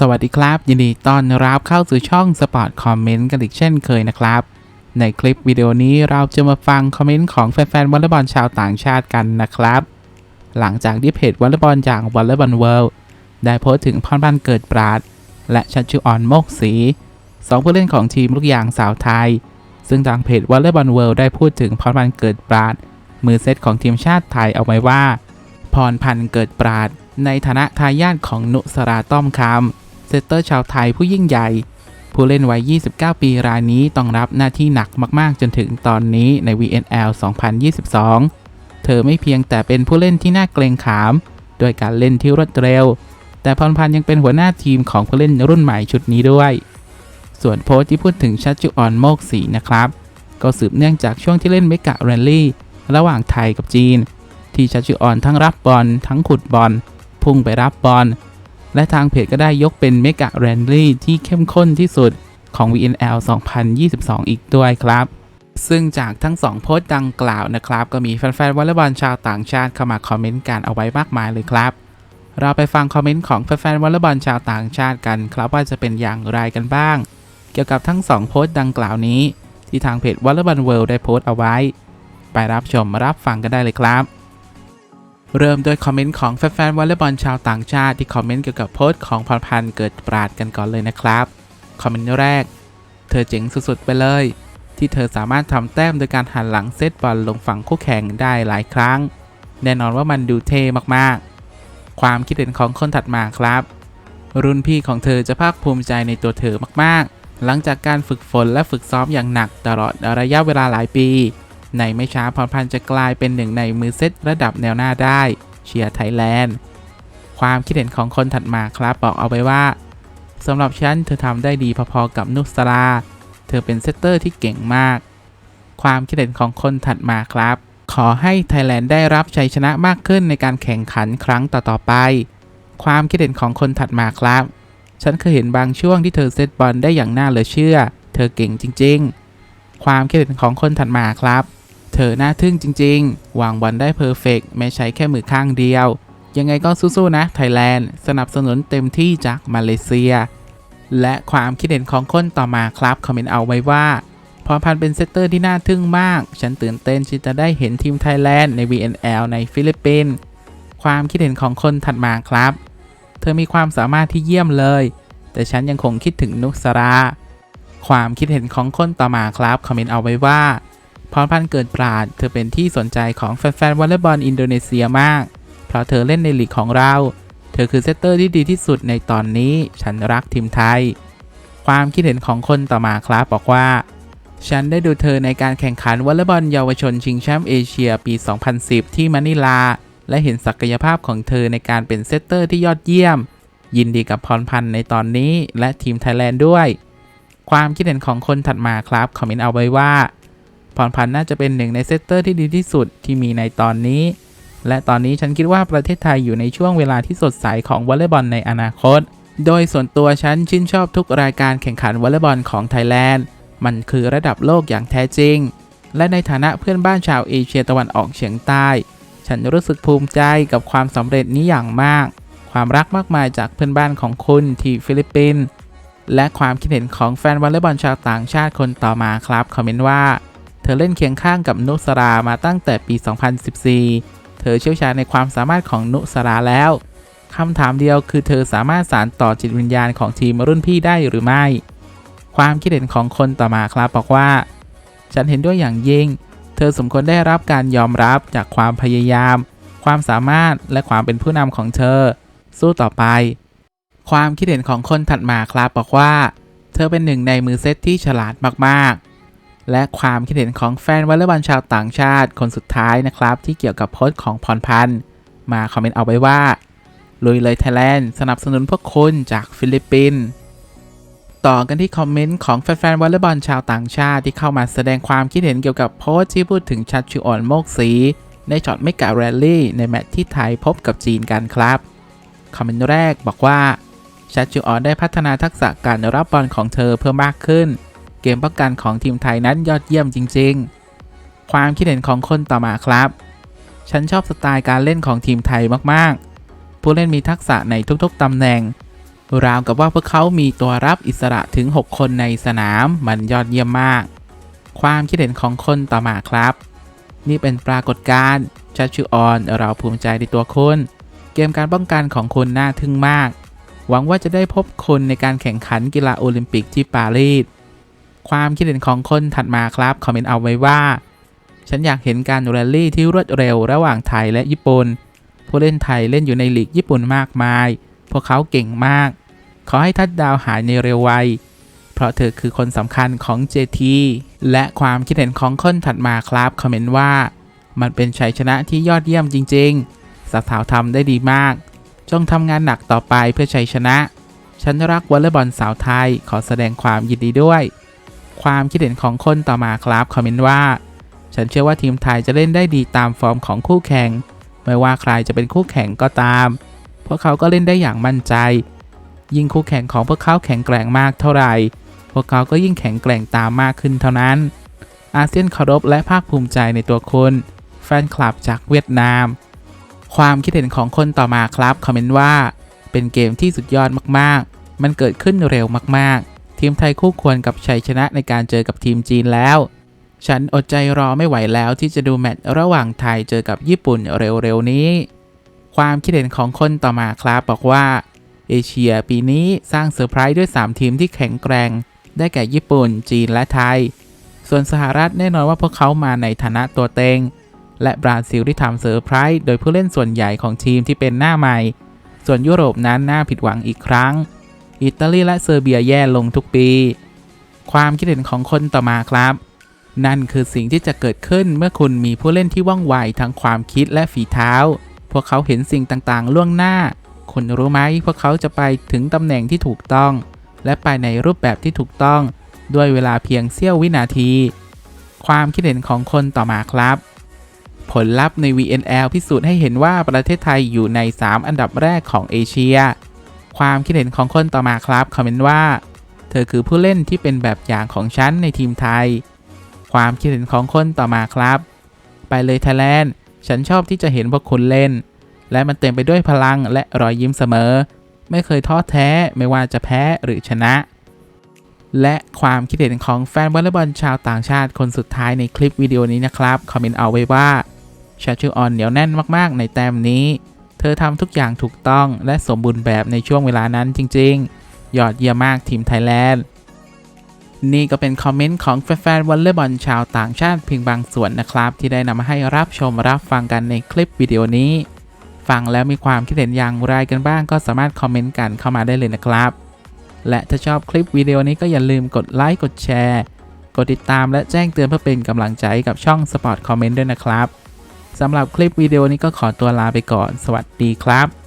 สวัสดีครับ ยินดีต้อนรับเข้าสู่ช่องสปอร์ตคอมเมนต์กันอีกเช่นเคยนะครับ ในคลิปวิดีโอนี้เราจะมาฟังคอมเมนต์ของแฟนๆวอลเลย์บอลชาวต่างชาติกันนะครับ หลังจากที่เพจวอลเลย์บอลจากวอลเลย์บอลเวิลด์ได้โพสต์ถึงพรพันเกิดปราด และชัชชุออนโมกศรีสองผู้เล่นของทีมลูกยางสาวไทย ซึ่งทางเพจวอลเลย์บอลเวิลด์ได้พูดถึงพรพันธ์เกิดปราด มือเซตของทีมชาติไทยเอาไว้ว่า พรพันธ์เกิดปราด ในฐานะทายาทของนุสราต้อมคำ ซตเตอร์ชาวไทยผู้ยิ่งใหญ่ ผู้เล่นวัย 29 ปีรายนี้ต้องรับหน้าที่หนักมากๆ จนถึงตอนนี้ใน VNL 2022 เธอไม่เพียงแต่เป็นผู้เล่นที่น่าเกรงขามโดยการเล่นที่รวดเร็ว แต่พรพันธ์ยังเป็นหัวหน้าทีมของผู้เล่นรุ่นใหม่ชุดนี้ด้วย ส่วนโพสที่พูดถึงชัชจุออนโมกศรีนะครับ ก็สืบเนื่องจากช่วงที่เล่นเมกะแรลลี่ระหว่างไทยกับจีน ที่ชัชจุออนทั้งรับบอลทั้งขุดบอลพุ่งไปรับบอล และทางเพจก็ได้ยกเป็นเมกะแรนลี่ที่เข้มข้นที่สุดของ VNL 2022 อีกด้วยครับ ซึ่งจากทั้ง 2 โพสต์ดังกล่าวนะครับ ก็มีแฟนๆวอลเลย์บอลชาวต่างชาติเข้ามาคอมเมนต์กันเอาไว้มากมายเลยครับ เราไปฟังคอมเมนต์ของแฟนๆวอลเลย์บอลชาวต่างชาติกันครับว่าจะเป็นอย่างไรกันบ้าง เกี่ยวกับทั้ง 2 โพสต์ดังกล่าวนี้ ที่ทางเพจวอลเลย์บอลเวิลด์ได้โพสต์เอาไว้ ไปรับชมรับฟังกันได้เลยครับ เริ่มด้วยคอมเมนต์ของแฟนๆวอลเลย์บอลชาวต่างชาติที่คอมเมนต์เกี่ยวกับโพสต์ของพรพันธ์เกิดปราดกันก่อนเลยนะครับ คอมเมนต์แรก เธอเจ๋งสุดๆไปเลย ที่เธอสามารถทำแต้มโดยการหันหลังเซตบอลลงฝั่งคู่แข่งได้หลายครั้ง แน่นอนว่ามันดูเท่มากๆ ความคิดเห็นของคนถัดมาครับ รุ่นพี่ของเธอจะภาคภูมิใจในตัวเธอมากๆ หลังจากการฝึกฝนและฝึกซ้อมอย่างหนักตลอดระยะเวลาหลายปี ในไม่ช้าพรพันธ์จะกลายเป็นหนึ่งในมือเซตระดับแนวหน้าได้ เชียร์ไทยแลนด์ ความคิดเห็นของคนถัดมาครับบอกเอาไว้ว่าสำหรับฉันเธอทำได้ดีพอๆกับนุสรา เธอเป็นเซตเตอร์ที่เก่งมาก ความคิดเห็นของคนถัดมาครับ ขอให้ไทยแลนด์ได้รับชัยชนะมากขึ้นในการแข่งขันครั้งต่อๆไป ความคิดเห็นของคนถัดมาครับ ฉันเคยเห็นบางช่วงที่เธอเซตบอลได้อย่างน่าเหลือเชื่อ เธอเก่งจริง ๆ ความคิดเห็นของคนถัดมาครับ เธอน่าทึ่งจริง ๆ วางบอลได้เพอร์เฟกไม่ใช้แค่มือข้างเดียว ยังไงก็สู้ๆนะไทยแลนด์สนับสนุนเต็มที่จากมาเลเซีย และความคิดเห็นของคนต่อมาครับคอมเมนต์เอาไว้ว่าพรพันธ์เป็นเซตเตอร์ที่น่าทึ่งมาก ฉันตื่นเต้นที่จะได้เห็นทีมไทยแลนด์ใน VNL ในฟิลิปปินส์ ความคิดเห็นของคนถัดมาครับ เธอมีความสามารถที่เยี่ยมเลย แต่ฉันยังคงคิดถึงนุสรา ความคิดเห็นของคนต่อมาครับ คอมเมนต์เอาไว้ว่า พรพันธ์เกิดปราด เธอเป็นที่สนใจของแฟนๆวอลเลย์บอลอินโดนีเซียมาก เพราะเธอเล่นในลีกของเรา เธอคือเซตเตอร์ที่ดีที่สุดในตอนนี้ ฉันรักทีมไทย ความคิดเห็นของคนต่อมาครับบอกว่า ฉันได้ดูเธอในการแข่งขันวอลเลย์บอลเยาวชนชิงแชมป์เอเชียปี 2010 ที่มะนิลา และเห็นศักยภาพของเธอในการเป็นเซตเตอร์ที่ยอดเยี่ยม ยินดีกับพรพันธ์ในตอนนี้และทีมไทยแลนด์ด้วย ความคิดเห็นของคนถัดมาครับคอมเมนต์เอาไว้ว่า พรพันธ์น่าจะเป็นหนึ่งในเซตเตอร์ที่ดีที่สุดที่มีในตอนนี้ และตอนนี้ฉันคิดว่าประเทศไทยอยู่ในช่วงเวลาที่สดใสของวอลเลย์บอลในอนาคต โดยส่วนตัวฉันชื่นชอบทุกรายการแข่งขันวอลเลย์บอลของไทยแลนด์ มันคือระดับโลกอย่างแท้จริง และในฐานะเพื่อนบ้านชาวเอเชียตะวันออกเฉียงใต้ ฉันรู้สึกภูมิใจกับความสำเร็จนี้อย่างมาก ความรักมากมายจากเพื่อนบ้านของคุณที่ฟิลิปปินส์และความคิดเห็นของแฟนวอลเลย์บอลชาวต่างชาติคนต่อมาครับคอมเมนต์ว่า เธอเล่นเคียงข้างกับนุสรามาตั้งแต่ปี 2014 เธอเชี่ยวชาญในความสามารถของนุสราแล้วคำถามเดียวคือเธอสามารถสานต่อจิตวิญญาณของทีมรุ่นพี่ได้หรือไม่ ความคิดเห็นของคนต่อมาครับบอกว่า ฉันเห็นด้วยอย่างยิ่ง เธอสมควรได้รับการยอมรับจากความพยายาม ความสามารถและความเป็นผู้นำของเธอ สู้ต่อไป ความคิดเห็นของคนถัดมาครับบอกว่า เธอเป็นหนึ่งในมือเซตที่ฉลาดมากๆ และความคิดเห็นของแฟนวอลเลย์บอลชาวต่างชาติคนสุดท้ายนะครับ ที่เกี่ยวกับโพสต์ของพรพันธ์มาคอมเมนต์เอาไว้ว่า ลุยเลยไทยแลนด์สนับสนุนพวกคุณจากฟิลิปปินส์ต่อกันที่คอมเมนต์ของแฟนๆวอลเลย์บอลชาวต่างชาติที่เข้ามาแสดงความคิดเห็นเกี่ยวกับโพสต์ที่พูดถึงชัดชูออนโมกศรีในช็อตไม่กะแรลลี่ในแมตช์ที่ไทยพบกับจีนกันครับ คอมเมนต์แรกบอกว่าชัดจูออนได้พัฒนาทักษะการรับบอลของเธอเพิ่มมากขึ้น เกมป้องกันของทีมไทยนั้นยอดเยี่ยมจริง ๆ ความคิดเห็นของคนต่อมาครับ ฉันชอบสไตล์การเล่นของทีมไทยมากๆ ผู้เล่นมีทักษะในทุกๆตำแหน่ง ราวกับว่าพวกเขามีตัวรับอิสระถึง 6 คนในสนามมันยอดเยี่ยมมาก ความคิดเห็นของคนต่อมาครับ นี่เป็นปรากฏการณ์ชัชชูออนเราภูมิใจในตัวคุณเกมการป้องกันของคุณน่าทึ่งมาก หวังว่าจะได้พบคุณในการแข่งขันกีฬาโอลิมปิกที่ปารีส ความคิดเห็นของคนถัดมาครับคอมเมนต์เอาไว้ว่า ฉันอยากเห็นการแรลลี่ที่รวดเร็วระหว่างไทยและญี่ปุ่น ผู้เล่นไทยเล่นอยู่ในลีกญี่ปุ่นมากมาย พวกเขาเก่งมาก ขอให้ทัดดาวหายในเร็ววัย เพราะเธอคือคนสำคัญของ JT และความคิดเห็นของคนถัดมาครับคอมเมนต์ว่า มันเป็นชัยชนะที่ยอดเยี่ยมจริง ๆ สาวๆทำได้ดีมาก จงทำงานหนักต่อไปเพื่อชัยชนะ ฉันรักวอลเลย์บอลสาวไทยขอแสดงความยินดีด้วย ความคิดเห็นของคนต่อมาครับคอมเมนต์ว่า ฉันเชื่อว่าทีมไทยจะเล่นได้ดีตามฟอร์มของคู่แข่ง ไม่ว่าใครจะเป็นคู่แข่งก็ตาม พวกเขาก็เล่นได้อย่างมั่นใจ ยิ่งคู่แข่งของพวกเขาแข็งแกร่งมากเท่าไหร่ พวกเขาก็ยิ่งแข็งแกร่งตามมากขึ้นเท่านั้น อาเซียนเคารพและภาคภูมิใจในตัวคุณแฟนคลับจากเวียดนาม ความคิดเห็นของคนต่อมาครับคอมเมนต์ว่า เป็นเกมที่สุดยอดมากๆ มันเกิดขึ้นเร็วมากๆ ทีมไทยคู่ควรกับชัยชนะในการเจอกับทีมจีนแล้ว ฉันอดใจรอไม่ไหวแล้วที่จะดูแมตช์ระหว่างไทยเจอกับญี่ปุ่นเร็วๆนี้ ความคิดเห็นของคนต่อมาครับบอกว่า เอเชียปีนี้สร้างเซอร์ไพรส์ด้วย 3 ทีมที่แข็งแกร่ง ได้แก่ญี่ปุ่น จีนและไทย ส่วนสหรัฐแน่นอนว่าพวกเขามาในฐานะตัวเต็ง และบราซิลที่ทำเซอร์ไพรส์โดยผู้เล่นส่วนใหญ่ของทีมที่เป็นหน้าใหม่ ส่วนยุโรปนั้นน่าผิดหวังอีกครั้ง อิตาลีและเซอร์เบียแย่ลงทุกปี ความคิดเห็นของคนต่อมาครับ นั่นคือสิ่งที่จะเกิดขึ้นเมื่อคุณมีผู้เล่นที่ว่องไวทั้งความคิดและฝีเท้า พวกเขาเห็นสิ่งต่างๆ ล่วงหน้า คุณรู้ไหมพวกเขาจะไปถึงตำแหน่งที่ถูกต้อง และไปในรูปแบบที่ถูกต้อง ด้วยเวลาเพียงเสี้ยววินาที ความคิดเห็นของคนต่อมาครับผลลัพธ์ใน VNL พิสูจน์ให้เห็นว่าประเทศไทยอยู่ใน 3 อันดับแรกของเอเชีย ความคิดเห็นของคนต่อมาครับคอมเมนต์ว่า เธอคือผู้เล่นที่เป็นแบบอย่างของฉันในทีมไทย ความคิดเห็นของคนต่อมาครับ ไปเลยไทยแลนด์ฉันชอบที่จะเห็นพวกคุณเล่น และมันเต็มไปด้วยพลังและรอยยิ้มเสมอ ไม่เคยท้อแท้ไม่ว่าจะแพ้หรือชนะ และความคิดเห็นของแฟนวอลเลย์บอลชาวต่างชาติคนสุดท้ายในคลิปวิดีโอนี้นะครับคอมเมนต์เอาไว้ว่าชาชูออนเหนียวแน่นมากๆ ในแต้มนี้ ธอทำทุกอย่างถูกต้องและสมบูรณ์แบบในช่วงเวลานั้นจริงๆ ยอดเยี่ยมมากทีมไทยแลนด์ นี่ก็เป็นคอมเมนต์ของแฟนๆวอลเลย์บอลชาวต่างชาติเพียงบางส่วนนะครับ ที่ได้นำมาให้รับชมรับฟังกันในคลิปวิดีโอนี้ ฟังแล้วมีความคิดเห็นอย่างไรกันบ้างก็สามารถคอมเมนต์กันเข้ามาได้เลยนะครับ และถ้าชอบคลิปวิดีโอนี้ก็อย่าลืมกดไลค์กดแชร์ กดติดตามและแจ้งเตือนเพื่อเป็นกำลังใจกับช่อง Sport Comment ด้วยนะครับ สำหรับคลิปวิดีโอนี้ก็ขอตัวลาไปก่อน สวัสดีครับ